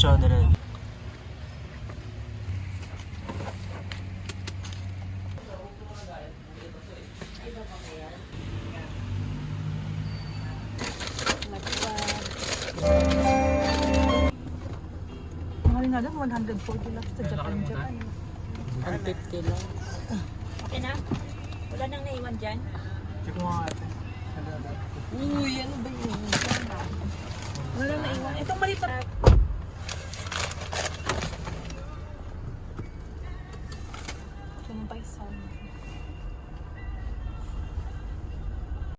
800. Mahal nga lang, 140 lang sa Japan Japan. 150 lang. Okay na? Wala nang naiwan dyan? Check mo nga ate. Uy, ano ba yun? Wala nang naiwan. Itong maliit na Awesome.